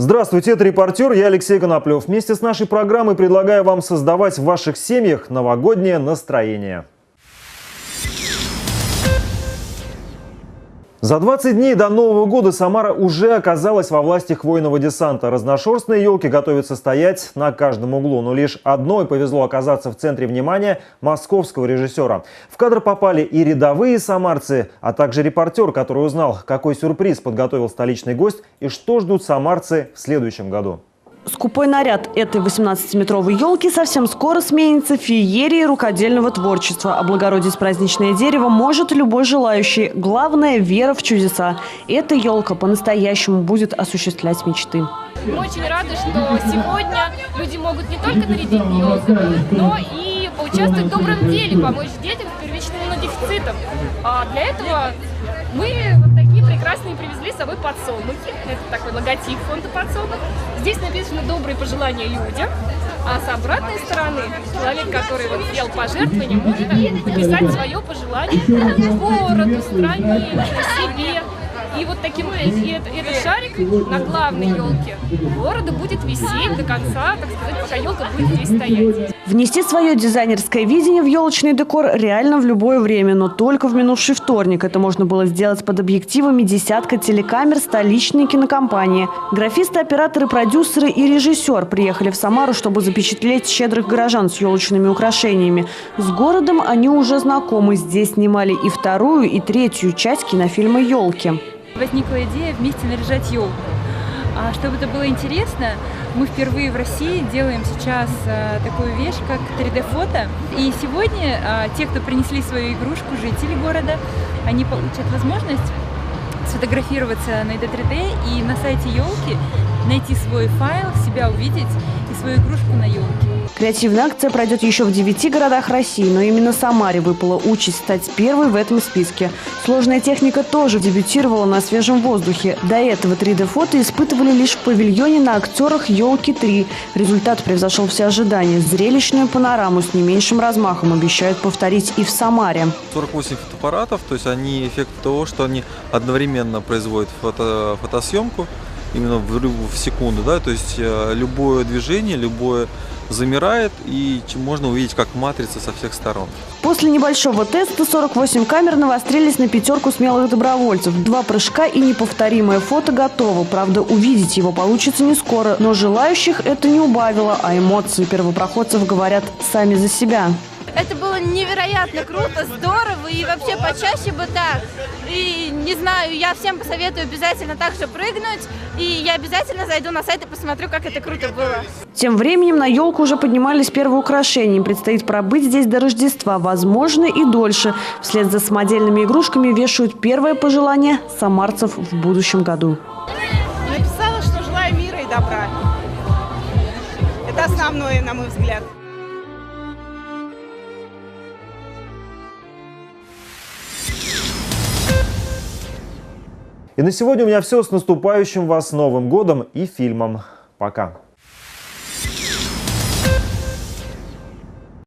Здравствуйте, это репортер, я Алексей Коноплев. Вместе с нашей программой предлагаю вам создавать в ваших семьях новогоднее настроение. За 20 дней до Нового года Самара уже оказалась во власти хвойного десанта. Разношерстные елки готовятся стоять на каждом углу. Но лишь одной повезло оказаться в центре внимания московского режиссера. В кадр попали и рядовые самарцы, а также репортер, который узнал, какой сюрприз подготовил столичный гость и что ждут самарцы в следующем году. Скупой наряд этой 18-метровой елки совсем скоро сменится феерией рукодельного творчества. Облагородить праздничное дерево может любой желающий. Главное – вера в чудеса. Эта елка по-настоящему будет осуществлять мечты. Мы очень рады, что сегодня люди могут не только нарядить елку, но и поучаствовать в добром деле, помочь детям с первичным иммунодефицитом. А для этого мы прекрасные привезли с собой подсолнухи. Это такой логотип фонда подсолнух. Здесь написано «Добрые пожелания людям». А с обратной стороны человек, который вот сделал пожертвование, может написать свое пожелание городу, стране. И вот таким и это, этот шарик на главной елке города будет висеть до конца, так сказать, пока елка будет здесь стоять. Внести свое дизайнерское видение в елочный декор реально в любое время, но только в минувший вторник. Это можно было сделать под объективами десятка телекамер столичной кинокомпании. Графисты, операторы, продюсеры и режиссер приехали в Самару, чтобы запечатлеть щедрых горожан с елочными украшениями. С городом они уже знакомы. Здесь снимали и вторую, и третью часть кинофильма «Елки». Возникла идея вместе наряжать елку. А чтобы это было интересно, мы впервые в России делаем сейчас а, такую вещь, как 3D-фото. И сегодня а, те, кто принесли свою игрушку, жители города, они получат возможность сфотографироваться на ID3D и на сайте елки найти свой файл, себя увидеть и свою игрушку на елке. Креативная акция пройдет еще в девяти городах России, но именно Самаре выпала участь стать первой в этом списке. Сложная техника тоже дебютировала на свежем воздухе. До этого 3D-фото испытывали лишь в павильоне на актерах «Елки-3». Результат превзошел все ожидания. Зрелищную панораму с не меньшим размахом обещают повторить и в Самаре. 48 фотоаппаратов, то есть они эффект того, что они одновременно производят фото, фотосъемку, именно в, в секунду, да, то есть э, любое движение, любое замирает и можно увидеть как матрица со всех сторон. После небольшого теста 48 камер навострились на пятерку смелых добровольцев. Два прыжка и неповторимое фото готово. Правда, увидеть его получится не скоро, но желающих это не убавило, а эмоции первопроходцев говорят сами за себя. Это было невероятно круто, здорово и вообще почаще бы так. И не знаю, я всем посоветую обязательно так же прыгнуть. И я обязательно зайду на сайт и посмотрю, как это круто было. Тем временем на елку уже поднимались первые украшения. Им предстоит пробыть здесь до Рождества, возможно и дольше. Вслед за самодельными игрушками вешают первое пожелание самарцев в будущем году. Написала, что желаю мира и добра. Это основное, на мой взгляд. И на сегодня у меня все. С наступающим вас Новым годом и фильмом. Пока.